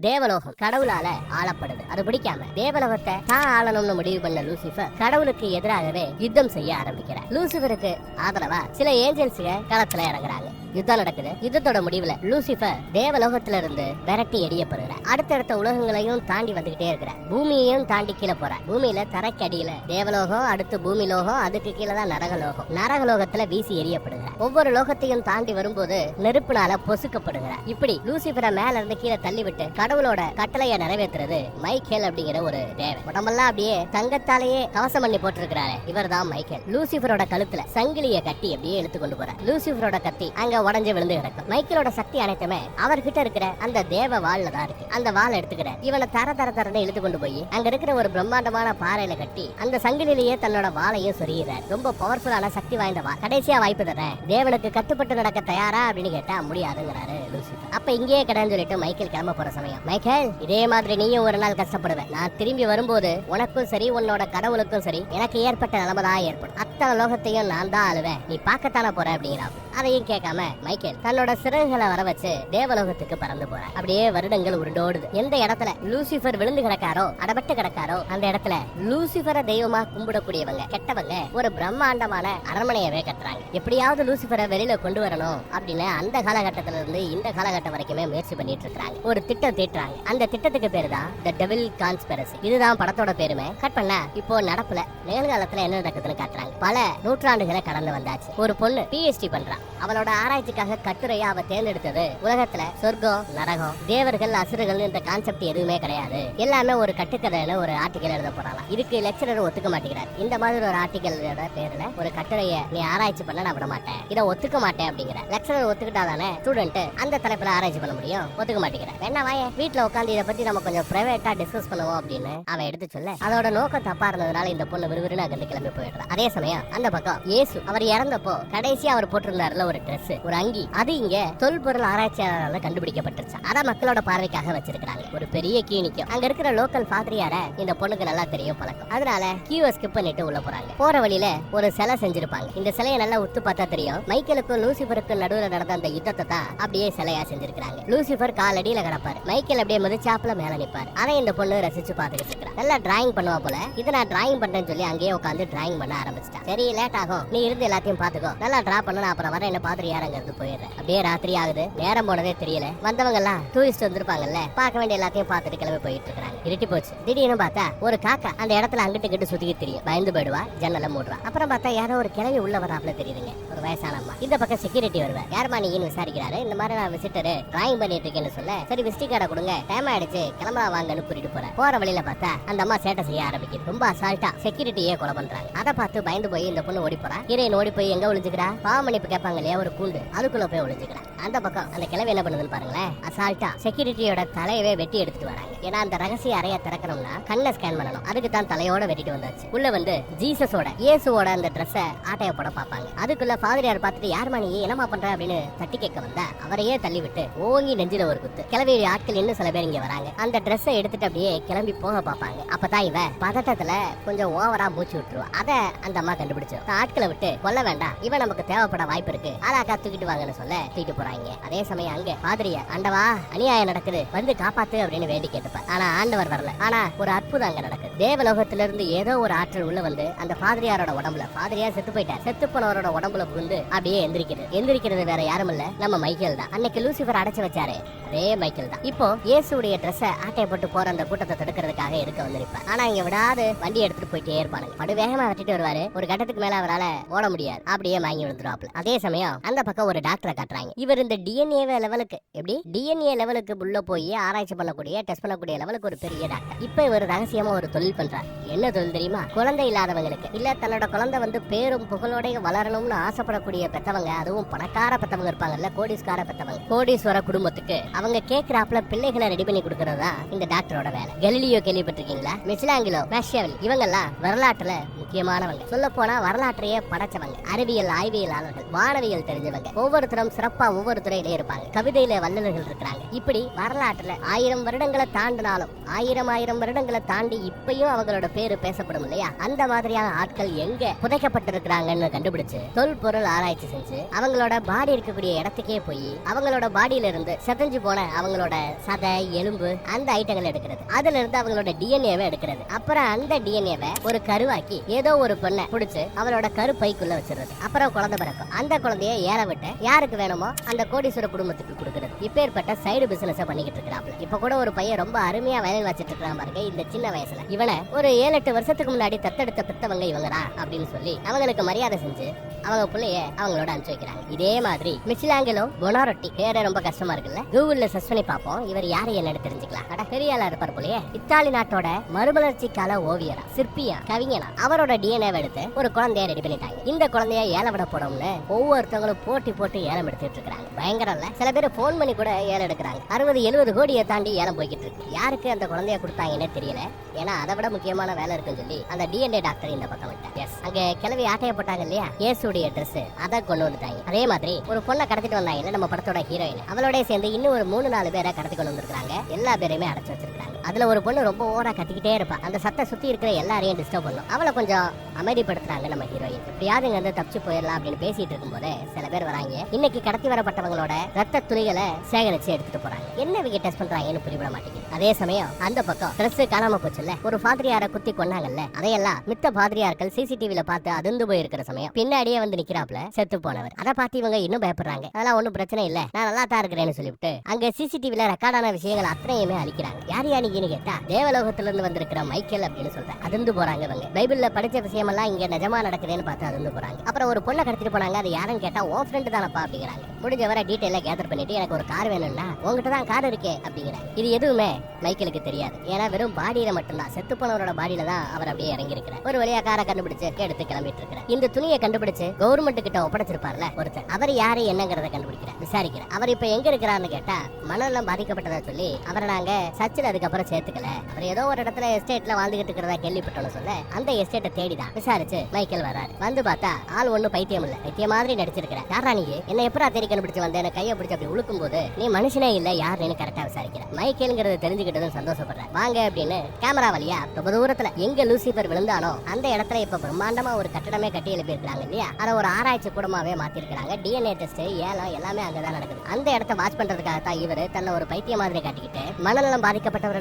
தேவலோகம் கடவுளால ஆளப்படுது. அது பிடிக்காம தேவலோகத்தை தான் ஆளணும்னு முடிவு பண்ண லூசிபர் கடவுளுக்கு எதிராகவே யுத்தம் செய்ய ஆரம்பிக்கிறார். லூசிபருக்கு ஆதரவா சில ஏஞ்சல்ஸுக களத்துல இறங்குறாங்க. யுத்தம் நடக்குது. யுத்தத்தோட முடிவுல லூசிபர் தேவலோகத்துல இருந்து விரட்டி எறியப்படுகிறார் அடுத்தடுத்த உலகங்களையும் தாண்டி வந்துகிட்டே இருக்கிற பூமியையும் தாண்டி கீழே போற பூமியில தரைக்கு அடியில தேவலோகம் அடுத்து பூமி லோகம் அதுக்கு கீழே தான் நரகலோகம். நரகலோகத்துல வீசி எரியப்படுகிற ஒவ்வொரு லோகத்தையும் தாண்டி வரும்போது நெருப்புனால பொசுக்கப்படுகிற இப்படி லூசிபரை மேல இருந்து கீழே தள்ளிவிட்டு கடவுளோட கட்டளையை நிறைவேற்றுறது மைக்கேல் அப்படிங்கிற ஒரு தேவன். உடம்பெல்லாம் அப்படியே தங்கத்தாலேயே கவசம் பண்ணி போட்டிருக்கிறாரு. இவர் தான் மைக்கேல். லூசிபரோட கழுத்துல சங்கிலிய கட்டி அப்படியே எடுத்து கொண்டு போறார். லூசிபரோட கத்தி அங்க உடஞ்சு விழுந்து கிடக்கும். மைக்கேலோட சக்தி அனைத்துமே அவர்கிட்ட இருக்கிற அந்த தேவ வாள்ல தான் இருக்கு. அந்த வாளை எடுத்துக்கிற இவனை தர தர தரன்னு இழுத்து கொண்டு போய் அங்க இருக்கிற ஒரு பிரம்மாண்டமான பாறையில கட்டி அந்த சங்கிலிலேயே தன்னோட வாளையும் சொரியிறார். ரொம்ப பவர்ஃபுல்லான சக்தி வாய்ந்த வா கடைசியா வாய்ப்பு தரேன் தேவனுக்கு கட்டுப்பட்டு நடக்க தயாரா அப்படின்னு கேட்டா முடியாதுங்கிறாரு லூசிபர் அப்ப இங்கேயே கடன் சொல்லிட்டு மைக்கேல் கிளம்ப போற சமயம். மைக்கேல் இதே மாதிரி நீயும் ஒரு நாள் கஷ்டப்படுவேன் நான் திரும்பி வரும்போது உனக்கும் சரி உன்னோட கடவுளுக்கும் சரி எனக்கு ஏற்பட்ட நிலைமை தான் ஏற்படும். அத்தனை லோகத்தையும் நான் தான் அழுவேன். நீ பார்க்கத்தானே போற அப்படிங்கிறான். அதையும் கேட்காம மைக்கேல் தன்னோட சிறகுகளை வர வச்சு தேவலோகத்துக்கு பறந்து போறார். அப்படியே வருடங்கள் உருண்டோடுது. எந்த இடத்துல லூசிபர் விழுந்து கிடக்காரோ அடபட்டு கிடக்காரோ அந்த இடத்துல லூசிபரை தெய்வமா கும்பிடக்கூடியவங்க கெட்டவங்க ஒரு பிரம்மாண்டமான அரண்மனையவே கட்டுறாங்க. எப்படியாவது லூசிபரை வெளியில கொண்டு வரணும் அப்படின்னு அந்த காலகட்டத்தில இருந்து இந்த காலகட்டம் வரைக்குமே முயற்சி பண்ணிட்டு இருக்காங்க ஒரு திட்டம் தீட்டுறாங்க அந்த திட்டத்துக்கு பேரு தான் த டெவில் கான்ஸ்பெரசி இதுதான் படத்தோட பேருமே. கட் பண்ண இப்போ நடப்புல நிகழ்காலத்துல என்ன நடக்குதுன்னு காட்டுறாங்க. பல நூற்றாண்டுகளை கடந்து வந்தாச்சு. ஒரு பொண்ணு பிஹெச்டி பண்றான் அவளோட ஆராய்ச்சிக்காக கட்டுரையை அவ தேர்ந்தெடுத்தது. உலகத்துல சொர்க்கம் நரகம் தேவர்கள் அசுரர்கள் இந்த கான்செப்ட் எதுவுமே கிடையாது. எல்லாமே ஒரு கட்டுக்கதையில ஒரு ஆர்டிக்கல் எழுத போறாங்க. இதுக்கு லெக்சரர் ஒத்துக்க மாட்டேங்கிறார். இந்த மாதிரி ஒரு ஆர்டிக்கல் பேர்ல ஒரு கட்டுரையை நீ ஆராய்ச்சி பண்ண நான் விட மாட்டேன். இதை ஒத்துக்க மாட்டேன் அப்படிங்கிற. லெக்சரர் ஒத்துக்கிட்டாதானே ஸ்டூடெண்ட் அந்த தலைப்புல ஆராய்ச்சி பண்ண முடியும்? ஒத்துக்க மாட்டேங்கிறேன் வேணா வாயே வீட்டுல உட்காந்து இதை பத்தி நம்ம கொஞ்சம் பிரைவேட்டா டிஸ்கஸ் பண்ணுவோம் அப்படின்னு அவன் எடுத்து சொல்ல அதோட நோக்கம் தப்பா இருந்ததுனால இந்த பொண்ணு விறுவிறுன்னு அங்கிருந்து கிளம்பி போயிடுறான் அதே சமயம் அந்த பக்கம் இயேசு அவர் இறந்தப்போ கடைசி அவர் போட்டிருந்தாருல ஒரு ட்ரெஸ் ஒரு அங்கி. அது இங்க தொல்பொருள் ஆராய்ச்சியாளரால கண்டுபிடிக்கப்பட்டுருச்சு. அத மக்களோட பார்வைக்காக வச்சிருக்காங்க ஒரு பெரிய கியூனிக்கும் அங்க இருக்கிற லோக்கல் பாதிரியார இந்த பொண்ணுக்கு நல்லா தெரியும் பழக்கம். அதனால கியூவை ஸ்கிப் பண்ணிட்டு உள்ள போறாங்க. போற வழியில ஒரு சிலை செஞ்சிருப்பாங்க. இந்த சிலையை நல்லா உத்து பார்த்தா தெரியும். மைக்கேலுக்கும் லூசிபருக்கும் நடுவில் நடந்த அந்த யுத்தத்தை தான் அப்படியே சிலையா செஞ்சிருக்காங்க லூசிபர் காலடியில கிடப்பாரு. மைக்கேல் அப்படியே மதிச்சாப்புல மேல நிப்பாரு. அதை இந்த பொண்ணு ரசிச்சு பாத்துக்கிட்டு இருக்கிறா நல்லா டிராயிங் பண்ணுவா போல. இதை நான் டிராயிங் பண்றேன்னு சொல்லி அங்கேயே உட்காந்து டிராயிங் பண்ண ஆரம்பிச்சிட்டா. சரி லேட் ஆகும். நீ இருந்து எல்லாத்தையும் பாத்துக்கோ நல்லா டிரா பண்ண. அப்புறம் வர என்ன பாத்துட்டு இருந்து போயிடுறேன். அப்படியே ராத்திரி ஆகுது. நேரம் போனதே தெரியல. வந்தவங்க எல்லாம் டூரிஸ்ட் வந்திருப்பாங்கல்ல பார்க்க வேண்டிய எல்லாத்தையும் பார்த்துட்டு கிளம்பி போயிட்டு இருக்காங்க இருட்டி போச்சு. திடீர்னு பார்த்தா ஒரு காக்கா அந்த இடத்துல அங்கிட்டு கிட்ட சுத்தி தெரியும். பயந்து போயிடுவா ஜன்னல மூடுவா. அப்புறம் பார்த்தா யாரோ ஒரு கிளவி உள்ள வராப்ல தெரியுதுங்க. ஒரு வயசான அம்மா. இந்த பக்கம் செக்யூரிட்டி வருவேன் யாருமா நீங்கன்னு விசாரிக்கிறாரு. இந்த மாதிரி நான் விசிட்டர் டிராயிங் பண்ணிட்டு இருக்கேன்னு சொல்ல சரி விசிட்டி கார்டை கொடுங்க. டைம் ஆயிடுச்சு. கிளம்பா வாங்கன்னு கூட்டிட்டு போறேன் போற வழியில பார்த்தா அந்த அம்மா சேட்டை செய்ய ஆரம்பிக்குது. ரொம்ப அசால்ட்டா செக்யூரிட்டியே கொலை பண்றாங்க. அதை பார்த்து பயந்து போய் இந்த பொண்ணு ஓடி போறா. ஹீரோயின் ஓடி போய் எங்க ஒளிஞ்சுக்கிறா? பாவமணிப்பு கேட்பாங்க இல்லையா? ஒரு கூண்டு. அதுக்குள்ள போய் ஒளிஞ்சுக்கிறா அந்த பக்கம் அந்த கிழவி என்ன பண்ணுதுன்னு பாருங்களேன். அசால்ட்டா செக்யூரிட்டியோட தலையவே வெட்டி எடுத்துட்டு வராங்க. ஏன்னா அந்த ரகசிய அறைய திறக்கணும்னா கண்ணை ஸ்கேன் பண்ணணும். அதுக்கு தான் தலையோட வெட்டிட்டு வந்தாச்சு. உள்ள வந்து ஜீசஸோட இயேசுவோட அந்த ட்ரெஸ்ஸை ஆட்டைய போட பார்ப்பாங்க. அதுக்குள்ள ஃபாதரியார் பார்த்துட்டு யாருமா நீ? என்னமா பண்ற? அப்படின்னு தட்டி கேட்க வந்தா அவரையே தள்ளி விட்டு ஓங்கி நெஞ்சில ஒரு குத்து. கிளவி ஆட்கள் இன்னும் சில பேர் இங்க வராங்க. அந்த ட்ரெஸ்ஸை எடுத்துட்டு அப்படியே கிளம்பி போக பார்ப்பாங்க. அப்பதான் இவ பதட்டத்துல கொஞ்சம் ஓவரா மூச்சு விட்டுருவா. அதை அந்த அம்மா கண்டுபிடிச்சிடும் ஆட்களை விட்டு கொல்ல வேண்டாம். இவன் நமக்கு தேவைப்பட வாய்ப்பு இருக்கு. ஆளாக்கா தூக்கிட்டு வாங்கன்னு சொல்ல தூக்கிட்டு போறாங்க. அதே சமயம் அங்க பாதிரிய ஆண்டவா அநியாயம் நடக்குது. வந்து காப்பாத்து அப்படின்னு வேண்டி கேட்டுப்ப. ஆனா ஆண்டவர் வரல. ஆனா ஒரு அற்புதம் அங்க நடக்குது. தேவலோகத்துல இருந்து ஏதோ ஒரு ஆற்றல் உள்ள வந்து அந்த பாதிரியாரோட உடம்புல பாதிரியார் செத்து போயிட்டார். செத்து போனவரோட உடம்புல புகுந்து அப்படியே எந்திரிக்கிறது எந்திரிக்கிறது வேற யாரும் இல்ல. நம்ம மைக்கேல் தான். அன்னைக்கு லூசிபர் அடைச்சு வச்சாரு. அதே மைக்கேல் தான். இப்போ இயேசுடைய ட்ரெஸ் ஆட்டை போட்டு போற அந்த கூட்டத்தை தடுக்கிறதுக்காக எடுக்க வந்திருப்பார். ஆனா இங்க விடாது. வண்டி எடுத்துட்டு போயிட்டே இருப்பாங்க படு வேகமா வெட்டிட்டு வருவாரு. ஒரு கட்டத்துக்கு மேல அவரால ஓட முடியாது. அப்படியே வாங்கி விழுந்துருவாப்ல அதே சமயம் அந்த பக்கம் ஒரு டாக்டரை காட்டுறாங்க. இவர் இந்த டிஎன்ஏ லெவலுக்கு எப்படி? டிஎன்ஏ லெவலுக்கு உள்ள போய் ஆராய்ச்சி பண்ணக்கூடிய டெஸ்ட் பண்ணக்கூடிய லெவலுக்கு ஒரு பெரிய டாக்டர். இப்போ இவர் ரகசியமா ஒரு தொழில் பண்றார். என்ன தொழில் தெரியுமா? குழந்தை இல்லாதவங்களுக்கு. இல்ல தன்னோட குழந்தை வந்து பேரும் புகழோடைய வளரணும்னு ஆசைப்படக்கூடிய பெத்தவங்க அதுவும் பணக்கார பெத்தவங்க இருப்பாங்கல்ல கோடீஸ்கார பெத்தவங்க. கோடீஸ்வர குடும்பத்துக்கு அவங்க கேக்குறாப்ல பிள்ளைகளை ரெடி பண்ணி கொடுக்கறதா தான் இந்த டாக்டரோட வேலை. கெலிலியோ கேள்விப்பட்டிருக்கீங்களா? மிச்சிலாங்கிலோ மேஷியவல் இவங்கெல்லாம் வரலாற்றுல முக்கியமானவங்க. சொல்ல போனா வரலாற்றையே படைச்சவங்க. அறிவியல் ஆய்வியலாளர்கள் வானவியல் தெரிஞ்சவங்க. ஒவ்வொருத்தரும் சிறப்பா ஒவ்வொரு துறையிலே இருப்பாங்க கவிதையில வல்லுநர்கள் இருக்கிறாங்க இப்படி வரலாற்றுல ஆயிரம் வருடங்களை தாண்டினாலும் ஆயிரம் ஆயிரம் வருடங்களை தாண்டி இப்பயும் அவங்களோட பேரு பேசப்படும் இல்லையா? அந்த மாதிரியான ஆட்கள் எங்க புதைக்கப்பட்டிருக்கிறாங்கன்னு கண்டுபிடிச்சு தொல்பொருள் ஆராய்ச்சி செஞ்சு அவங்களோட பாடி இருக்கக்கூடிய இடத்துக்கே போய் அவங்களோட பாடியில இருந்து செதஞ்சு போன அவங்களோட சதை எலும்பு அந்த ஐட்டங்கள் எடுக்கிறது. அதுல இருந்து அவங்களோட டிஎன்ஏவை எடுக்கிறது. அப்புறம் அந்த டிஎன்ஏவை ஒரு கருவாக்கி ஏதோ ஒரு பொண்ணை பிடிச்சு அவளோட கருப்பைக்குள்ள வச்சிருது அப்புறம் குழந்தை பிறக்கும். அந்த குழந்தைய ஏற விட்டு யாருக்கு வேணுமோ அந்த கோடீஸ்வர குடும்பத்துக்கு கொடுக்குறது. இப்பேற்பட்ட சைடு பிசினஸ் பண்ணிக்கிட்டு இருக்கிறாப்ல இப்ப கூட ஒரு பையன் ரொம்ப அருமையா வயலில் வச்சிட்டு இருக்கிறான் பாருங்க இந்த சின்ன வயசுல. இவனை ஒரு ஏழு எட்டு வருஷத்துக்கு முன்னாடி தத்தெடுத்த பெத்தவங்க இவங்கடா அப்படின்னு சொல்லி அவங்களுக்கு மரியாதை செஞ்சு அவங்க பிள்ளைய அவங்களோட அனுப்பிச்சு வைக்கிறாங்க. இதே மாதிரி மிச்சிலாங்கிலோ பொனாரொட்டி பேரே ரொம்ப கஷ்டமா இருக்குல்ல? கூகுள்ல சர்ச் பண்ணி பார்ப்போம் இவர் யாரு என்னன்னு தெரிஞ்சுக்கலாம். அட பெரிய ஆளா இருப்பார் போலயே. இத்தாலி நாட்டோட மறுமலர்ச்சி கால ஓவியரா சிற்பியா கவிஞனா அவரோட டிஎன்ஏ எடுத்து ஒரு குழந்தைய ரெடி பண்ணிட்டாங்க. இந்த குழந்தைய ஏலவிட விட போடணும்னு ஒவ்வொருத்தவங்களும் போட்டி போட்டு ஏலம் எடுத்துட்டு இருக்காங்க பயங்கரம் இல்ல சில பேர் போன் பண்ணி கூட ஏலம் எடுக்கிறாங்க. அறுபது எழுபது கோடியை தாண்டி ஏலம் போய்கிட்டு இருக்கு யாருக்கு அந்த குழந்தைய கொடுத்தாங்கன்னே தெரியல. ஏன்னா அதை விட முக்கியமான வேலை இருக்குன்னு சொல்லி அந்த டிஎன்ஏ டாக்டர் இந்த பக்கம் விட்டார் அங்க கிளவி ஆட்டைய போட்டாங்க இல்லையா? இயேசுடைய ட்ரெஸ் அதை கொண்டு வந்துட்டாங்க. அதே மாதிரி ஒரு பொண்ணை கடத்திட்டு வந்தாங்க நம்ம படத்தோட ஹீரோயின் அவளோட சேர்ந்து இன்னும் ஒரு மூணு நாலு பேரை கடத்தி கொண்டு வந்திருக்காங்க எல்லா பேரையுமே அடைச்சு வச்சிருக்காங்க அதுல ஒரு பொண்ணு ரொம்ப ஓரா கத்திக்கிட்டே இருப்பா. அந்த சத்த சுத்தி இருக்கிற எல்லாரையும் டிஸ்டர்ப் பண்ணும். அவளை கொஞ்சம் அமைதிப்படுத்துறாங்க நம்ம ஹீரோயின் எப்படியாவது இங்கே வந்து தப்பிச்சு போயிடலாம் அப்படின்னு பேசிட்டு இருக்கும்போது சில பேர் வராங்க. இன்னைக்கு கடத்தி வரப்பட்டவங்களோட ரத்த துணிகளை சேகரிச்சு எடுத்துட்டு போறாங்க. என்ன இவங்க டெஸ்ட் பண்றாங்கன்னு புரிவிட மாட்டேங்குது. அதே சமயம் அந்த பக்கம் ட்ரெஸ் காணாம போச்சுல்ல? ஒரு பாதிரியார குத்தி கொன்னாங்கல்ல? அதையெல்லாம் மித்த பாதிரியார்கள் சிசிடிவில பார்த்து அதிர்ந்து போயிருக்கிற சமயம். பின்னாடியே வந்து நிக்கிறாப்ல செத்து போனவர். அதை பார்த்து இவங்க இன்னும் பயப்படுறாங்க. அதெல்லாம் ஒன்றும் பிரச்சனை இல்ல. நான் நல்லா தான் இருக்கிறேன்னு சொல்லிவிட்டு அங்க சிசிடிவில ரெக்கார்டான விஷயங்கள் அத்தனையுமே அழிக்கிறாங்க. யார் யானிக்குன்னு கேட்டா தேவலோகத்துல இருந்து வந்திருக்கிற மைக்கேல் அப்படின்னு சொல்றேன். அதிர்ந்து போறாங்க இவங்க. பைபிள்ல படிச்ச விஷயம் எல்லாம் இங்க நிஜமா நடக்குதுன்னு பார்த்து அதிர்ந்து போறாங்க. அப்புறம் ஒரு பொண்ணை கடத்திட்டு போனாங்க. அது யாருன்னு கேட்டா உன் ஃப்ரெண்டு தானப்பா அப்படிங்கிறாங்க. முடிஞ்ச வரை டீட்டெயிலா கேதர் பண்ணிட்டு எனக்கு ஒரு கார் வேணும்னா உங்ககிட்ட தான் கார் இருக்கே அப்படிங்கிறாங்க. இது எதுவுமே மைக்கேலுக்கு தெரியாது. ஏன்னா வெறும் பாடியில மட்டும்தான். செத்து போனவரோட பாடியில தான் அவர் அப்படியே இறங்கி இருக்கிறார் ஒரு வழியா காரை கண்டுபிடிச்சு எடுத்து கிளம்பிட்டு இருக்கிறார். இந்த துணியை கண்டுபிடிச்சு கவர்மெண்ட் கிட்ட ஒப்படைச்சிருப்பார்ல ஒருத்தர். அவர் யாரு என்னங்கறத கண்டுபிடிக்கிறார். விசாரிக்கிறார். அவர் இப்ப எங்க இருக்கிறாருன்னு கேட்டா மனநலம் பாதிக்கப்பட்டதா சொல்லி அவரை நாங்க சர்ச்சில் அதுக்கப்புறம் சேர்த்துக்கல. அவர் ஏதோ ஒரு இடத்துல எஸ்டேட்ல வாழ்ந்துகிட்டு இருக்கிறதா கேள்விப்பட்டோம்னு சொல்ல அந்த எஸ்டேட்டை தேடிதான். விசாரிச்சு மைக்கேல் வராரு. வந்து பார்த்தா ஆள் ஒண்ணு பைத்தியம் இல்ல. பைத்திய மாதிரி நடிச்சிருக்கிற. யாரா நீ? என்ன எப்படா தேடி கண்டுபிடிச்சு வந்த? என்ன கையை பிடிச்சு அப்படி உழுக்கும் போது நீ மனுஷனே இல்ல யாருன்னு கரெக்டா விசாரிக்கிற. மைக்கேல்ங்கிறத தெரிஞ்சுக்கிட்டதும் சந்தோஷப்படுற வாங்க அப்படின்னு கேமரா வழியா ரொம்ப தூரத்துல எங்க லூசிபர் விழுந்தானோ அந்த இடத்துல இப்ப பிரம்மாண்டமா ஒரு கட்டடமே கட்டி எழுப்பி இருக்காங்க இல்லையா? அதை ஒரு ஆராய்ச்சி கூடமாவே மாத்திருக்காங்க டிஎன்ஏ டெஸ்ட் ஏலம் எல்லாமே அங்கதான் நடக்குது. அந்த இடத்த வாட்ச் பண்றதுக்காக தான் இவரு தன்னை ஒரு பைத்திய மாதிரி காட்டிக்கிட்டு மனநலம்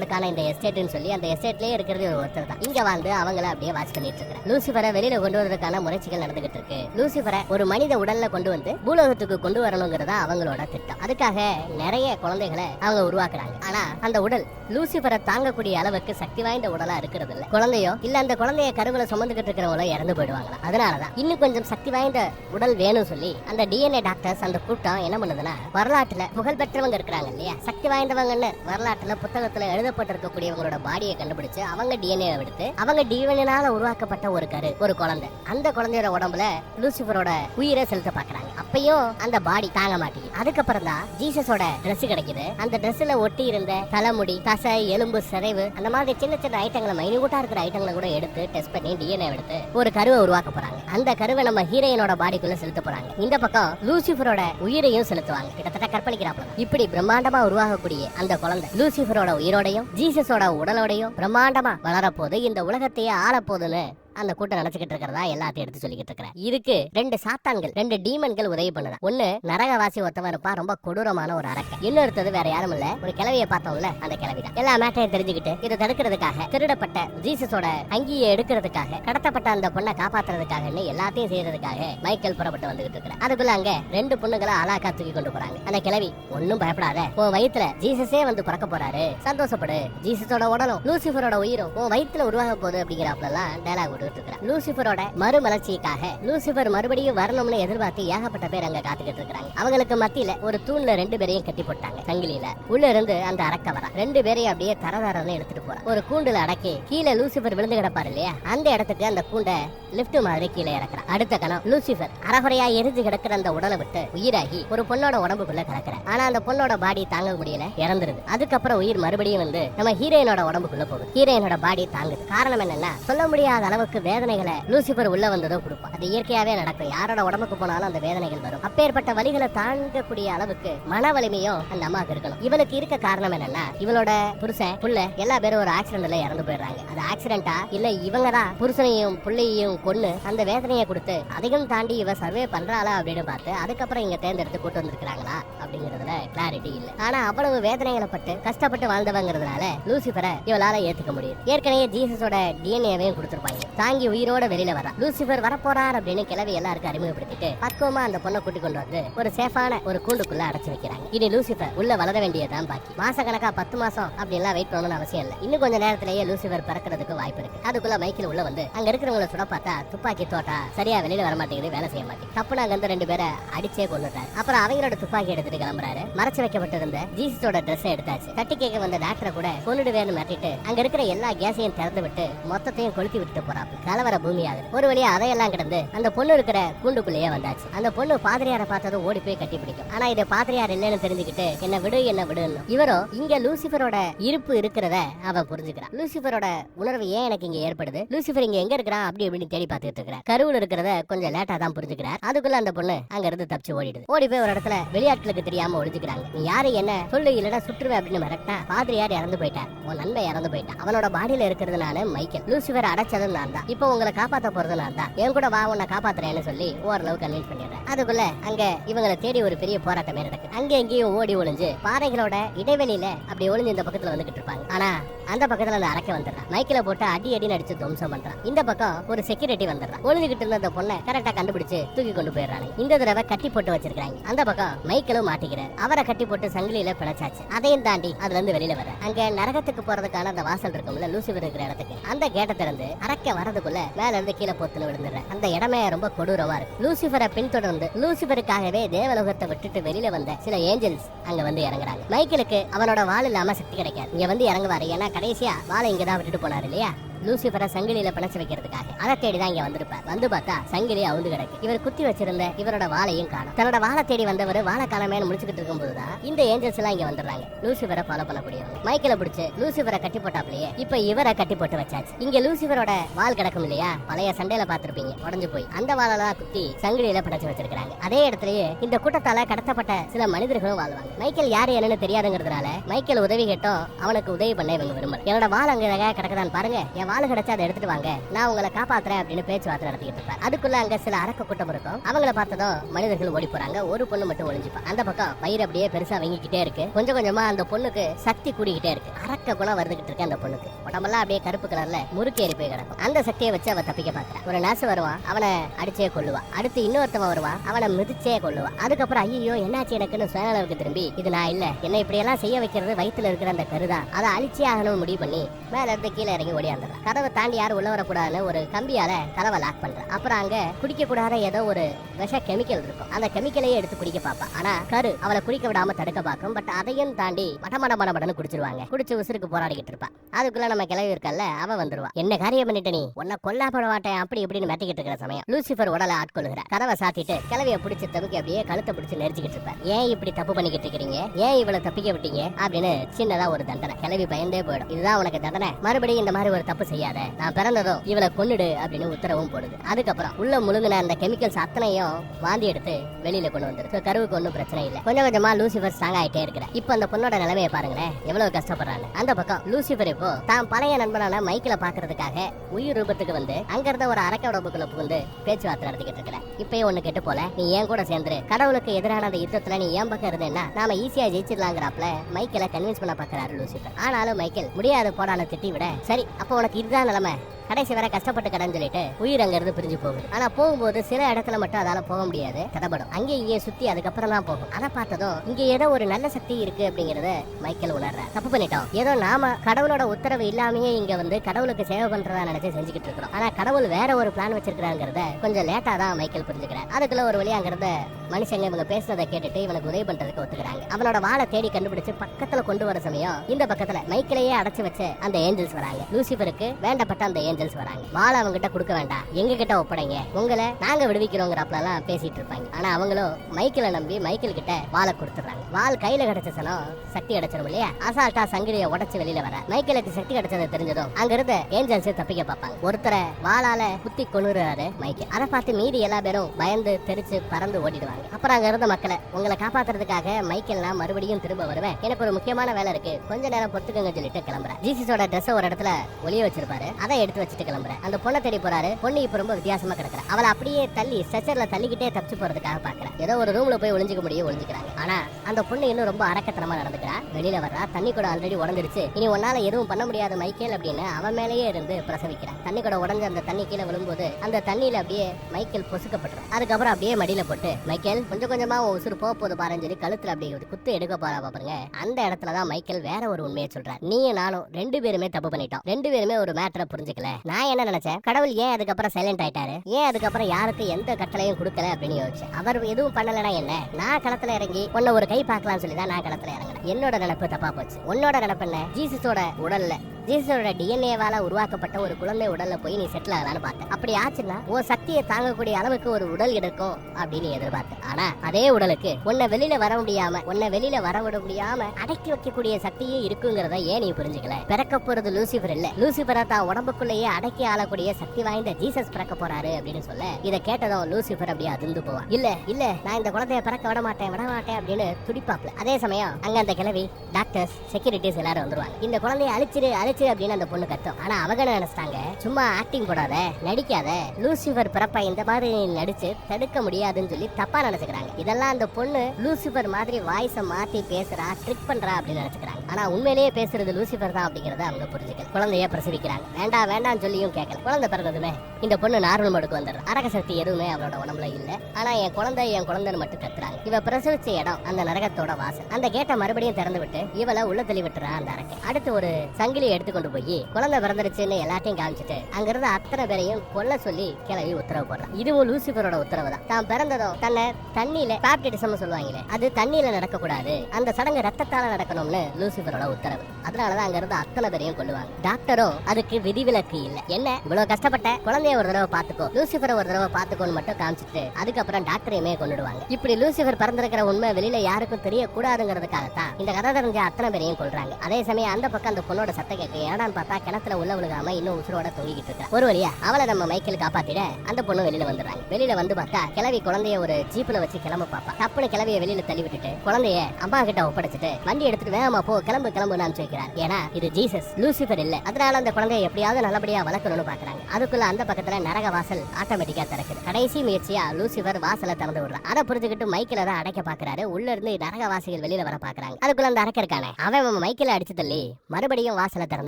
பாதிக்கப்பட்டவர்களுக்கான இந்த எஸ்டேட்னு சொல்லி அந்த எஸ்டேட்லயே இருக்கிறது ஒருத்தர் தான். இங்க வந்து அவங்கள அப்படியே வாட்ச் பண்ணிட்டு இருக்கிறேன். லூசிபரை வெளியில கொண்டு வரதுக்கான முயற்சிகள் நடந்துகிட்டு இருக்கு. லூசிபரை ஒரு மனித உடல்ல கொண்டு வந்து பூலோகத்துக்கு கொண்டு வரணுங்கிறதா அவங்களோட திட்டம். அதுக்காக நிறைய குழந்தைகளை அவங்க உருவாக்குறாங்க. ஆனா அந்த உடல் லூசிபரை தாங்கக்கூடிய அளவுக்கு சக்தி வாய்ந்த உடலா இருக்கிறது இல்ல. குழந்தையோ இல்ல அந்த குழந்தைய கருவில சுமந்துகிட்டு இருக்கிறவங்களோ இறந்து போயிடுவாங்களா அதனாலதான் இன்னும் கொஞ்சம் சக்தி வாய்ந்த உடல் வேணும் சொல்லி அந்த டிஎன்ஏ டாக்டர்ஸ் அந்த கூட்டம் என்ன பண்ணுதுன்னா வரலாற்றுல புகழ் பெற்றவங்க இருக்கிறாங்க இல்லையா? சக்தி வாய்ந்தவங்கன்னு வரலாற்றுல புத்தகத்துல இருக்கக்கூடியவங்களோட பாடியை கண்டுபிடிச்சு அவங்க டிஎன்ஏ எடுத்து அவங்க டிஎன்ஏனால உருவாக்கப்பட்ட ஒரு கரு ஒரு குழந்தை. அந்த குழந்தையோட உடம்புல லூசிபரோட உயிரை செலுத்த பாக்குறாங்க அப்பயும் அந்த பாடி தாங்க மாட்டேங்குது. அதுக்கப்புறம் தான் ஜீசஸோட ட்ரெஸ் கிடைக்குது. அந்த ட்ரெஸ்ல ஒட்டி இருந்த தலைமுடி தசை எலும்பு சிதைவு அந்த மாதிரி சின்ன சின்ன ஐட்டங்களை மைனியூட்டா இருக்கிற ஐட்டங்களை கூட எடுத்து டெஸ்ட் பண்ணி டிஎன்ஏ எடுத்து ஒரு கருவை உருவாக்க போறாங்க. அந்த கருவை நம்ம ஹீரோயினோட பாடிக்குள்ள செலுத்த போறாங்க. இந்த பக்கம் லூசிஃபரோட உயிரையும் செலுத்துவாங்க. கிட்டத்தட்ட கற்பழிக்கிறாப்ல இப்படி பிரம்மாண்டமா உருவாகக்கூடிய அந்த குழந்தை லூசிஃபரோட உயிரோடையும் ஜீசஸோட உடலோடையும் பிரம்மாண்டமா வளரப்போது இந்த உலகத்தையே ஆளப்போதுன்னு அந்த கூட்டம் நினைச்சுக்கிட்டு இருக்கிறதா எல்லாத்தையும் எடுத்து சொல்லிக்கிட்டு இருக்கிறேன் இதுக்கு ரெண்டு சாத்தான்கள் ரெண்டு டீமன்கள் உதவி பண்ணுதா ஒன்னு நரகவாசி ஒருத்தவன் இருப்பா ரொம்ப கொடூரமான ஒரு அரக்கன். இன்னொருத்தது வேற யாரும் இல்ல. ஒரு கிளவிய பார்த்தோம்ல அந்த கிளவிதான் எல்லா மேட்டையும் தெரிஞ்சுக்கிட்டு இதை தடுக்கிறதுக்காக திருடப்பட்ட ஜீசஸோட அங்கியை எடுக்கிறதுக்காக கடத்தப்பட்ட அந்த பொண்ணை காப்பாத்துறதுக்காகன்னு எல்லாத்தையும் செய்யறதுக்காக மைக்கேல் புறப்பட்டு வந்துகிட்டு இருக்கிறார். அதுக்குள்ள அங்க ரெண்டு பொண்ணுங்களை அலாக்கா தூக்கி கொண்டு போறாங்க. அந்த கிளவி ஒன்னும் பயப்படாத. உன் வயித்துல ஜீசஸே வந்து பிறக்க போறாரு. சந்தோஷப்படு. ஜீசஸோட உடலும் லூசிஃபரோட உயிரும் உன் வயித்துல உருவாக போகுது அப்படிங்கிறாப்லாம் டயலாக் விட்டுட்டு லூசிபரோட லூசிஃபரோட மறுமலர்ச்சிக்காக லூசிஃபர் மறுபடியும் வரணும்னு எதிர்பார்த்து ஏகப்பட்ட பேர் அங்க காத்துக்கிட்டு இருக்காங்க அவங்களுக்கு மத்தியில ஒரு தூண்ல ரெண்டு பேரையும் கட்டி போட்டாங்க சங்கிலியில. உள்ள இருந்து அந்த அரக்க வரா ரெண்டு பேரையும் அப்படியே தரதரன்னு எடுத்துட்டு போறான். ஒரு கூண்டுல அடக்கி கீழே லூசிஃபர் விழுந்து கிடப்பாரு இல்லையா? அந்த இடத்துக்கு அந்த கூண்டை லிப்ட் மாதிரி கீழே இறக்குறான். அடுத்த கணம் லூசிஃபர் அறகுறையா எரிஞ்சு கிடக்கிற அந்த உடலை விட்டு உயிராகி ஒரு பொண்ணோட உடம்புக்குள்ள கிடக்குற ஆனா அந்த பொண்ணோட பாடி தாங்க முடியல இறந்துருது. அதுக்கப்புறம் உயிர் மறுபடியும் வந்து நம்ம ஹீரோயினோட உடம்புக்குள்ள போகுது. ஹீரோயினோட பாடி தாங்குது. காரணம் என்னன்னா சொல்ல முடியாத அளவுக்கு வேதனைகளை லூசிபர் உள்ள வந்ததும் கொடுப்பான். அது இயற்கையாவே நடக்கும். யாரோட உடம்புக்கு போனாலும் அந்த வேதனைகள் வரும். அப்பேற்பட்ட வழிகளை தாண்ட தாங்கக்கூடிய அளவுக்கு மன வலிமையும் அந்த அம்மாவுக்கு இருக்கணும். இவளுக்கு இருக்க காரணம் என்னன்னா இவளோட புருஷன் புள்ள எல்லா பேரும் ஒரு ஆக்சிடென்ட்ல இறந்து போயிடுறாங்க. அது ஆக்சிடென்டா இல்ல இவங்க தான் புருஷனையும் புள்ளையையும் கொன்னு அந்த வேதனையை கொடுத்து அதையும் தாண்டி இவ சர்வே பண்றாளா அப்படின்னு பார்த்து அதுக்கப்புறம் இங்க தேர்ந்தெடுத்து கூட்டு வந்திருக்காங்களா அப்படிங்கறதுல கிளாரிட்டி இல்ல. ஆனா அவ்வளவு வேதனைகளை பட்டு கஷ்டப்பட்டு வாழ்ந்தவங்கிறதுனால லூசிபரை இவளால ஏத்துக்க முடியும் ஏற்கனவே ஜீசஸோட டிஎன்ஏவையும் கொடுத்துருப்பாங்க. தாங்கி உயிரோட வெளியில வரா. லூசிபர் வரப்போறார் அப்படின்னு கிளவி எல்லாருக்கும் அறிமுகப்படுத்திட்டு பக்குவமா அந்த பொண்ணை கூட்டிக் கொண்டு வந்து ஒரு சேஃபான ஒரு கூண்டுக்குள்ள அடைச்சு வைக்கிறாங்க. இனி லூசிபர் உள்ள வளர வேண்டியதுதான் பாக்கி. மாச கணக்கா பத்து மாசம் அப்படின்லாம் வெயிட் பண்ணணும்னு அவசியம் இல்லை. இன்னும் கொஞ்ச நேரத்திலேயே லூசிபர் பறக்கிறதுக்கு வாய்ப்பு இருக்கு. அதுக்குள்ள மைக்கில் உள்ள வந்து அங்க இருக்கிறவங்கள சுட பார்த்தா துப்பாக்கி தோட்டா சரியா வெளியில வர மாட்டேங்குது வேலை செய்ய மாட்டேங்குது. தப்புனா அங்க இருந்து ரெண்டு பேரை அடிச்சே கொண்டுட்டாரு அப்புறம் அவங்களோட துப்பாக்கி எடுத்துட்டு கிளம்புறாரு. மறைச்சு வைக்கப்பட்டிருந்த ஜீசஸோட ட்ரெஸ் எடுத்தாச்சு. தட்டி கேட்க வந்த டாக்டரை கூட கொண்டுடுவேன்னு மாட்டிட்டு அங்க இருக்கிற எல்லா கேஸையும் திறந்து விட்டு மொத்தத்தையும் கொளுத்தி விட்டு போறாப்பு. கலவர பூமி ஆகுது ஒரு வழியா அதையெல்லாம் கிடந்து அந்த பொண்ணு இருக்கிற கூண்டுக்குள்ளேயே வந்தாச்சு. அந்த பொண்ணு பாதிரியாரை பார்த்ததும் ஓடி போய் கட்டி பிடிக்கும் ஆனா இது பாத்திரியார் என்னன்னு தெரிஞ்சுக்கிட்டு என்ன விடு என்ன விடுன்னு. இவரோ இங்க லூசிபரோட இருப்பு இருக்கிறத அவ புரிஞ்சுக்கிறா. லூசிபரோட உணர்வு ஏன் எனக்கு இங்க ஏற்படுது? லூசிபர் இங்க எங்க இருக்கிறான் அப்படி இப்படின்னு தேடி பார்த்துட்டு இருக்கிறார். கருவுல இருக்கிறத கொஞ்சம் லேட்டா தான் புரிஞ்சுக்கிறார். அதுக்குள்ள அந்த பொண்ணு அங்க இருந்து தப்பிச்சு ஓடிடுது. ஓடி போய் ஒரு இடத்துல வெளியாட்களுக்கு தெரியாம ஒழிஞ்சுக்கிறாங்க நீ யாரு என்ன? சொல்லு இல்லடா சுற்றுவேன் அப்படின்னு மிரட்டா பாதிரியார் இறந்து போயிட்டார். உன் நண்பன் இறந்து போயிட்டான். அவனோட பாடியில இருக்கிறது நானு மைக்கேல். லூசிபர் அடைச்சதும் நான் தான். இப்போ உங்களை காப்பாத்த போறது நான் தான். என் கூட வா உன்னை காப்பாத்துறேன்னு சொல்லி ஓரளவு கன்வின்ஸ் பண்ணிடுறேன் அதுக்குள்ள அங்க இவங்களை தேடி ஒரு பெரிய போராட்டமே நடக்குது. அங்க எங்கேயும் ஓடி ஒளிஞ்சு பாறைகளோட இடைவெளியில அப்படி ஒளிஞ்சு இந்த பக்கத்துல வந்துகிட்டு இருப்பாங்க. ஆனா அந்த பக்கத்துல அந்த அரைக்க வந்துடுறான். மைக்கில போட்டு அடி அடி நடிச்சு துவம்சம் பண்றான். இந்த பக்கம் ஒரு செக்யூரிட்டி வந்துடுறான். ஒளிஞ்சுகிட்டு இருந்த அந்த பொண்ணை கரெக்டா கண்டுபிடிச்சு தூக்கி கொண்டு போயிடுறாங்க இந்த தடவை கட்டி போட்டு வச்சிருக்காங்க அந்த பக்கம் மைக்கேலும் மாட்டிக்கிறார் அவரை கட்டி போட்டு சங்கிலியில பிழைச்சாச்சு. அதையும் தாண்டி அதுல இருந்து வெளியில வர அங்க நரகத்துக்கு போறதுக்கான அந்த வாசல் இருக்கும்ல லூசிபர் இருக்கிற இடத்துக்கு. அந்த கேட்டை திறந்து அரைக்க வரதுக்குள்ள மேல இருந்து கீழே போத்துல விழுந்துடுற அந்த இடமே ரொம்ப கொடூரமா இருக்கு. லூசிபரை பின்தொடர்ந்து லூசிபருக்காகவே தேவலோகத்தை விட்டுட்டு வெளியில வந்த சில ஏஞ்சல்ஸ் அங்க வந்து இறங்குறாங்க. மைக்கேலுக்கு அவனோட வாள் இல்லாம சக்தி கிடைக்காது. இங்க வந்து இறங்குவாரு. ஏன்னா கடைசியா வாழை இங்கதான் விட்டுட்டு போனாரு இல்லையா? லூசிபரை சங்கிலியில பிணைச்சு வைக்கிறதுக்காக. அதை தேடி தான் இங்க வந்திருப்பார். வந்து பார்த்தா சங்கிலி அவுந்து கிடக்கு. இவர் குத்தி வச்சிருந்த இவரோட வாழையும் காணும். தன்னோட வாழை தேடி வந்தவர் வாழை காணமேனு முடிச்சுக்கிட்டு இருக்கும்போது தான் இந்த ஏஞ்சல்ஸ் எல்லாம் இங்க வந்துடுறாங்க. லூசிபரை ஃபாலோ பண்ணக்கூடியவங்க. மைக்கில பிடிச்சு லூசிபரை கட்டி போட்டாப்லயே இப்ப இவரை கட்டி போட்டு வச்சாச்சு. இங்க லூசிபரோட வால் கிடக்கும் இல்லையா? பழைய சண்டையில பாத்திருப்பீங்க உடஞ்சு போய். அந்த வாழெல்லாம் குத்தி சங்கிலியில பிணைச்சு வச்சிருக்காங்க அதே இடத்துலயே இந்த கூட்டத்தால கடத்தப்பட்ட சில மனிதர்களும் வாழ்வாங்க. மைக்கேல் யாரு என்னன்னு தெரியாதுங்கிறதுனால மைக்கேல் உதவி கேட்டோம் அவனுக்கு உதவி பண்ண இவங்க விரும்பல. என்னோட வாழ அங்க கிடக்குதான்னு பாருங்க. என் வாள் கிடைச்சா அதை எடுத்துட்டு வாங்க. நான் உங்களை காப்பாத்துறேன் அப்படின்னு பேச்சுவார்த்தை நடத்திட்டு இருப்பேன். அதுக்குள்ள அங்க சில அரக்க கூட்டம் இருக்கும். அவங்கள பார்த்ததும் மனிதர்கள் ஓடி போறாங்க. ஒரு பொண்ணு மட்டும் ஒளிஞ்சுப்பா. அந்த பக்கம் வயிறு அப்படியே பெருசா வங்கிக்கிட்டே இருக்கு. கொஞ்சம் கொஞ்சமா அந்த பொண்ணுக்கு சக்தி கூடிக்கிட்டே இருக்கு. அரக்க குணம் வருதுகிட்டு இருக்கு அந்த பொண்ணுக்கு. உடம்பெல்லாம் அப்படியே கருப்பு கலர்ல முறுக்கேறி போய் கிடக்கும். அந்த சக்தியை வச்சு அவ தப்பிக்க பாக்குறா ஒரு நர்ஸ் வருவான் அவனை அடிச்சே கொள்ளுவா அடுத்து இன்னொருத்தவன் வருவான் அவனை மிதிச்சே கொள்ளுவா அதுக்கப்புறம் ஐயோ என்னாச்சு எனக்குன்னு சுயநலவுக்கு திரும்பி இது நான் இல்ல. என்ன இப்படி எல்லாம் செய்ய வைக்கிறது வயிற்றுல இருக்கிற அந்த கருதான். அதை அழிச்சே ஆகணும்னு முடிவு பண்ணி மேல இருந்து கீழே இறங்கி ஓடியாந்துறான் கதவை தாண்டி யாரும் உள்ள வரக்கூடாதுன்னு ஒரு கம்பியால கதவை லாக் பண்றான் அப்புறம் அங்க குடிக்க கூடாத ஏதோ ஒரு விஷ கெமிக்கல் இருக்கும். அந்த கெமிக்கலையே எடுத்து குடிக்க பாப்பா. ஆனா கரு அவளை குடிக்க விடாம தடுக்க பார்க்கும். பட் அதையும் தாண்டி மடமட மடமடன்னு குடிச்சிருவாங்க. குடிச்சு உசுருக்கு போராடிக்கிட்டு இருப்பா. அதுக்குள்ள நம்ம கிளவி இருக்கல்ல அவ வந்துருவா. என்ன காரியம் பண்ணிட்ட நீ? உன்னை கொல்லாப்பட மாட்டேன் அப்படி இப்படின்னு மெட்டிக்கிட்டு இருக்கிற சமயம் லூசிபர் உடலை ஆட்கொள்ளுகிற கதவை சாத்திட்டு கிளவிய பிடிச்சி தவிக்க அப்படியே கழுத்தை பிடிச்சி நெரிச்சுக்கிட்டு இருப்பேன் ஏன் இப்படி தப்பு பண்ணிக்கிட்டு இருக்கிறீங்க? ஏன் இவ்வளவு தப்பிக்க விட்டீங்க? அப்படின்னு சின்னதா ஒரு தண்டனை. கிளவி பயந்தே போயிடும். இதுதான் உனக்கு தண்டனை. மறுபடியும் இந்த மாதிரி ஒரு தப்பு செய்யாத. நான் பிறந்ததும் இவளை கொன்னுடு அப்படின்னு உத்தரவும் போடுது. அதுக்கப்புறம் உள்ள முழுங்கின அந்த கெமிக்கல்ஸ் அத்தனையும் வாந்தி எடுத்து வெளியில கொண்டு வந்துரு கருவுக்கு ஒன்றும் பிரச்சனை இல்லை. கொஞ்சம் கொஞ்சமா லூசிபர் ஸ்ட்ராங் ஆயிட்டே இருக்கிற இப்போ அந்த பொண்ணோட நிலைமையை பாருங்களேன். எவ்வளவு கஷ்டப்படுறாங்க. அந்த பக்கம் லூசிபர் இப்போ தான் பழைய நண்பனான மைக்கில பாக்குறதுக்காக உயிர் ரூபத்துக்கு வந்து அங்க இருந்த ஒரு அரக்க உடம்புக்குள்ள புகுந்து பேச்சுவார்த்தை நடத்திக்கிட்டு இருக்கிற இப்பயே ஒண்ணு கெட்டு போல நீ ஏன் கூட சேர்ந்துரு. கடவுளுக்கு எதிரான அந்த யுத்தத்துல நீ ஏன் பக்கம் இருந்தேன்னா நாம ஈஸியா ஜெயிச்சிடலாங்கிறாப்ல மைக்கேல கன்வின்ஸ் பண்ண பாக்குறாரு லூசிபர் ஆனாலும் மைக்கேல் முடியாது போடான்னு திட்டி விட சரி அப்போ உனக்கு இதுதான் நிலைமை. கடைசி வரை கஷ்டப்பட்டு கடன் சொல்லிட்டு உயிர் அங்கிருந்து பிரிஞ்சு போகுது ஆனா போகும்போது சில இடத்துல மட்டும் அதால போக முடியாது. கதப்படும் அங்கே இங்கே சுத்தி அதுக்கப்புறம் தான் போகும். அதை பார்த்ததும் இங்க ஏதோ ஒரு நல்ல சக்தி இருக்கு அப்படிங்கறத மைக்கேல் உணர்ற தப்பு பண்ணிட்டோம். ஏதோ நாம கடவுளோட உத்தரவு இல்லாமயே இங்க வந்து கடவுளுக்கு சேவை பண்றதா நினைச்சு செஞ்சுக்கிட்டு இருக்கிறோம். ஆனா கடவுள் வேற ஒரு பிளான் வச்சிருக்காங்கிறத கொஞ்சம் லேட்டா தான் மைக்கேல் புரிஞ்சுக்கிறார். அதுக்குள்ள ஒரு வழியாங்கிறத மனுஷங்க இவங்க பேசுனதை கேட்டுட்டு இவனுக்கு உதவி பண்றதுக்கு ஒத்துக்கிறாங்க. அவனோட வாழை தேடி கண்டுபிடிச்சு பக்கத்துல கொண்டு வர சமயம் இந்த பக்கத்துல மைக்கிலேயே அடைச்சு வச்ச அந்த ஏஞ்சல்ஸ் வராங்க. லூசிபருக்கு வேண்டப்பட்ட அந்த ஏஞ்சல் ஏஞ்சல்ஸ் வராங்க. வாள் அவங்க கிட்ட கொடுக்க வேண்டாம். எங்க கிட்ட ஒப்படைங்க. உங்களை நாங்க விடுவிக்கிறோங்கிறப்பல எல்லாம் பேசிட்டு இருப்பாங்க. ஆனா அவங்களும் மைக்கிளை நம்பி மைக்கேல் கிட்ட வாழை கொடுத்துறாங்க வாள் கையில கிடைச்ச சனம் சக்தி கிடைச்சிடும் இல்லையா? அசால்ட்டா சங்கிலியை உடச்சு வெளியில வர. மைக்கேலுக்கு சக்தி கிடைச்சது தெரிஞ்சதும் அங்க இருந்த ஏஞ்சல்ஸ் தப்பிக்க பார்ப்பாங்க. ஒருத்தரை வாளால குத்தி கொண்டுறாரு மைக்கேல் அதை பார்த்து மீதி எல்லா பேரும் பயந்து தெரிச்சு பறந்து ஓடிடுவாங்க. அப்புறம் அங்க இருந்த மக்களை உங்களை காப்பாத்துறதுக்காக மைக்கேல் நான் மறுபடியும் திரும்ப வருவேன். எனக்கு ஒரு முக்கியமான வேலை இருக்கு. கொஞ்ச நேரம் பொறுத்துக்கங்க சொல்லிட்டு கிளம்புறேன் ஜீசஸோட ட்ரெஸ் ஒரு இடத்துல ஒளிய வச்சிருப்பாரு. அதை எடுத்து வச்சுட்டு கிளம்புறேன். அந்த பொண்ணை தேடி போறாரு. பொண்ணு இப்ப ரொம்ப வித்தியாசமா கிடக்குற. அவளை அப்படியே தள்ளி ஸ்ட்ரெச்சர்ல தள்ளிக்கிட்டே தப்பிச்சு போறதுக்காக பாக்குறேன் ஏதோ ஒரு ரூம்ல போய் ஒளிஞ்சுக்க முடியும் ஒளிஞ்சுக்கிறாங்க. ஆனா அந்த பொண்ணு இன்னும் ரொம்ப அரக்கத்தனமா நடந்துக்கிறா. வெளியில வர்றா. தண்ணி கூட ஆல்ரெடி உடஞ்சிருச்சு. இனி உன்னால எதுவும் பண்ண முடியாத மைக்கேல் அப்படின்னு அவன் மேலேயே இருந்து பிரசவிக்கிறான் தண்ணி கூட உடஞ்ச அந்த தண்ணி கீழே விழும்போது அந்த தண்ணியில அப்படியே மைக்கேல் பொசுக்கப்பட்டுரும். அதுக்கப்புறம் அப்படியே மடியில போட்டு மைக்கேல் கொஞ்சம் கொஞ்சமா உன் உசுறு போக போது பாருன்னு சொல்லி கழுத்துல அப்படியே ஒரு குத்து எடுக்க போறா பாருங்க. அந்த இடத்துல தான் மைக்கேல் வேற ஒரு உண்மையை சொல்றான் நீயும் நானும் ரெண்டு பேருமே தப்பு பண்ணிட்டோம். ரெண்டு பேருமே ஒரு மேட்டரை புரிஞ்சுக்கல. நான் என்ன நினைச்சேன்? கடவுள் ஏன் அதுக்கப்புறம் சைலண்ட் ஆயிட்டாரு? ஏன் அதுக்கப்புறம் யாருக்கு எந்த கட்டளையும் கொடுக்கல அப்படின்னு யோசிச்சேன். அவர் எதுவும் பண்ணலனா என்ன? நான் களத்துல இறங்கி உன்னை ஒரு கை பார்க்கலாம்னு சொல்லி தான் நான் களத்துல இறங்கினேன். என்னோட நினைப்பு தப்பா போச்சு. உன்னோட நினைப்பு என்ன? ஜீசஸோட உடல்ல. ஜீசஸோட டிஎன்ஏவால உருவாக்கப்பட்ட ஒரு குழந்தை உடல்ல போய் நீ செட்டில் ஆகலான்னு பார்த்தேன். அப்படி ஆச்சுன்னா உன் சக்தியை தாங்கக்கூடிய அளவுக்கு ஒரு உடல் இருக்கும் அப்படின்னு எதிர்பார்த்தேன். ஆனா அதே உடலுக்கு உன்னை வெளியில வர முடியாம உன்னை வெளியில வர விட முடியாம அடக்கி வைக்கக்கூடிய சக்தியும் இருக்குங்கிறத ஏன் நீ புரிஞ்சுக்கல? பிறக்க போறது லூசிபர் இல்ல. லூசிபரை தான் உடம்புக்குள்ளேயே அடக்கி ஆளக்கூடிய சக்தி வாய்ந்த ஜீசஸ் பிறக்க போறாரு அப்படின்னு சொல்ல இதை கேட்டதும் லூசிபர் அப்படியே அதிர்ந்து போவான். இல்ல இல்ல நான் இந்த குழந்தைய பிறக்க விட மாட்டேன் விட மாட்டேன் அப்படின்னு துடிப்பாப்ல. அதே சமயம் அங்க அந்த கிளவி டாக்டர்ஸ் செக்யூரிட்டிஸ் எல்லாரும் வந்துருவாங்க. இந்த குழந்தைய அழிச்சிரு போச்சு அப்படின்னு அந்த பொண்ணு கத்தும். ஆனா அவங்க நினைச்சிட்டாங்க? சும்மா ஆக்டிங் போடாத நடிக்காத லூசிபர் பிறப்பா இந்த மாதிரி நடிச்சு தடுக்க முடியாதுன்னு சொல்லி தப்பா நினைச்சுக்கிறாங்க. இதெல்லாம் அந்த பொண்ணு லூசிபர் மாதிரி வாய்ஸ மாத்தி பேசுறா ட்ரிக் பண்றா அப்படின்னு நினைச்சுக்கிறாங்க. ஆனா உண்மையிலேயே பேசுறது லூசிபர் தான் அப்படிங்கறத அவங்க புரிஞ்சுக்கல. குழந்தைய பிரசவிக்கிறாங்க. வேண்டாம் வேண்டாம்னு சொல்லியும் கேட்கல குழந்தை பிறந்ததுமே இந்த பொண்ணு நார்மல் மடுக்கு வந்துடுறா. அரக சக்தி எதுவுமே அவளோட உடம்புல இல்ல. ஆனா என் குழந்தை என் குழந்தைன்னு மட்டும் கத்துறாங்க. இவ பிரசவிச்ச இடம் அந்த நரகத்தோட வாசல். அந்த கேட்டை மறுபடியும் திறந்து விட்டு இவளை உள்ள தள்ளி விட்டுறா அந்த அரக்கை. அடுத்து ஒரு சங்கிலி எடுத்து கொண்டு போய் குழந்தை பிறந்துருச்சுன்னு எல்லாத்தையும் காமிச்சிட்டு அங்க இருந்த அத்தனை பேரையும் கொல்ல சொல்லி கிளவி உத்தரவு போடுறான் இதுவும் லூசிபரோட உத்தரவு தான். தான் பிறந்ததும் தன்னை தண்ணியில பாப்டிசம் சொல்லுவாங்களே அது தண்ணியில நடக்க கூடாது அந்த சடங்கு ரத்தத்தால நடக்கணும்னு லூசிபரோட உத்தரவு. அதனாலதான் அங்க இருந்த அத்தனை பேரையும் கொள்ளுவாங்க டாக்டரும் அதுக்கு விதிவிலக்கு இல்ல. என்ன? இவ்வளவு கஷ்டப்பட்ட குழந்தைய ஒரு தடவை பாத்துக்கோ லூசிபரை ஒரு தடவை பாத்துக்கோன்னு மட்டும் காமிச்சிட்டு அதுக்கப்புறம் டாக்டரையுமே கொண்டுடுவாங்க. இப்படி லூசிபர் பிறந்திருக்கிற உண்மை வெளியில யாருக்கும் தெரியக்கூடாதுங்கிறதுக்காகத்தான் இந்த கதை தெரிஞ்ச அத்தனை பேரையும் கொள்றாங்க அதே சமயம் அந்த பக்கம் அந்த பொண்ணோட சத்தம் கேட்க ஏடான்னு பார்த்தா கிணத்துல உள்ள விழுகாம இன்னும் உசுரோட தொங்கிக்கிட்டு இருக்கா. ஒரு வழியா அவளை நம்ம மைக்கேல் காப்பாத்திட அந்த பொண்ணு வெளியில வந்துடுறாங்க. வெளியில வந்து பார்த்தா கிளவி குழந்தைய ஒரு ஜீப்ல வச்சு கிளம்ப பாப்பா. தப்புன்னு கிளவிய வெளியில தள்ளி விட்டுட்டு குழந்தைய அம்மா கிட்ட ஒப்படைச்சிட்டு வண்டி எடுத்துட்டு வேகமா போ கிளம்பு கிளம்பு நான் வைக்கிறார் ஏன்னா இது ஜீசஸ் லூசிபர் இல்ல. அதனால அந்த குழந்தைய எப்படியாவது நல்லபடியா வளர்க்கணும்னு பாக்குறாங்க. அதுக்குள்ள அந்த பக்கத்துல நரக வாசல் ஆட்டோமேட்டிக்கா திறக்குது. கடைசி முயற்சியா லூசிபர் வாசலை திறந்து விடுறான். அதை புரிஞ்சுக்கிட்டு மைக்கில தான் அடைக்க பாக்குறாரு. உள்ள இருந்து நரகவாசிகள் வெளியில வர பாக்குறாங்க. அதுக்குள்ள அந்த அரக்க இருக்கானே அவன் மைக்கில அடிச்சு தள்ளி மறுபடியும் வாசலை திறந்து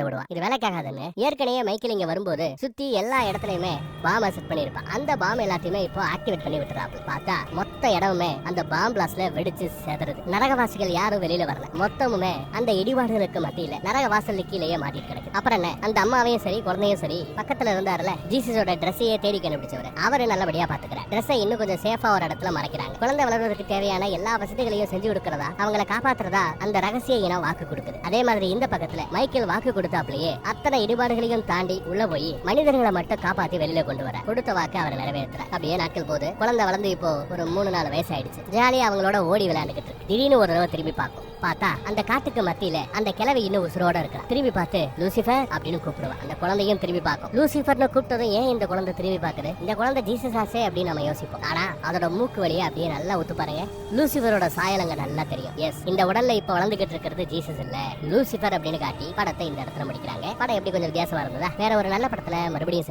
விடுவான். இது வேலைக்காகாதுன்னு ஏற்கனவே மைக்கேல் இங்க வரும்போது சுத்தி எல்லா இடத்துலயுமே பாம்ப செட் பண்ணிருப்பான் அந்த பாம்பு எல்லாத்தையுமே இப்போ ஆக்டிவேட் பண்ணி விட்டுறாப்பு. பார்த்தா மொத்த இடமுமே அந்த பாம்பு பிளாஸ்ட்ல வெடிச்சு செதறுது. நரகவாசிகள் யாரும் வெளியில வரல. மொத்தமுமே அந்த இடிபாடுகளுக்கு மத்தியில நரகவாசல் கீழேயே மாட்டி கிடக்கு. அப்புறம் என்ன? அந்த அம்மாவையும் சரி குழந்தையும் சரி பக்கத்துல இருந்தாருல ஜீசஸோட ட்ரெஸ்ஸையே தேடி கண்டுபிடிச்சவர். அவரு நல்லபடியா பாத்துக்கிறார். ட்ரெஸ்ஸை இன்னும் கொஞ்சம் சேஃபா ஒரு இடத்துல மறைக்கிறாங்க. குழந்தை வளர்வதற்கு தேவையான எல்லா வசதிகளையும் செஞ்சு கொடுக்கறதா? அவங்கள காப்பாத்துறதா அந்த ரகசிய இனம் வாக்கு கொடுக்குது. அதே மாதிரி இந்த பக்கத்துல மைக்கேல் வாக்கு கொடுத்தாப்லயே. அத்தனை இடிபாடுகளையும் தாண்டி உள்ள போய் மனிதர்களை மட்டும் காப்பாத்தி வெளியில கொண்டு வர கொடுத்த வாக்கு அவர் நிறைவேற்ற அப்படியே நாட்கள் போது குழந்தை வளர்ந்து இப்போ ஒரு மூணு நாலு வயசு ஆயிடுச்சு ஜாலியா அவங்களோட ஓடி விளையாண்டுகிட்டு இருக்கு. திடீர்னு ஒரு தடவை திரும்பி பார்க்கும். பார்த்தா அந்த காட்டுக்கு மத்தியில அந்த கிழவி இன்னும் உசுரோட இருக்கா. திரும்பி பார்த்து லூசிஃபர் அப்படின்னு கூப்பிடுவான் அந்த குழந்தையும் திரும்பி பார்க்கும். லூசிஃபர்னு கூப்பிட்டதும் ஏன் இந்த குழந்தை திரும்பி பார்க்குது? இந்த குழந்தை ஜீசஸ் ஆசே அப்படின்னு நம்ம யோசிப்போம். ஆனா அதோட மூக்கு வழியா அப்படியே நல்லா ஒத்து பாருங்க. லூசிஃபரோட சாயலங்க நல்லா தெரியும். எஸ் இந்த உடல்ல இப்ப வளர்ந்துகிட்டு இருக்கிறது ஜீசஸ் இல்ல. லூசிஃபர் அப்படின்னு காட்டி படத்தை இந்த படத்துல முடிக்கிறாங்க படம் எப்படி கொஞ்சம் வித்தியாசமா இருந்ததா? வேற ஒரு நல்ல படத்துல மறுபடியும்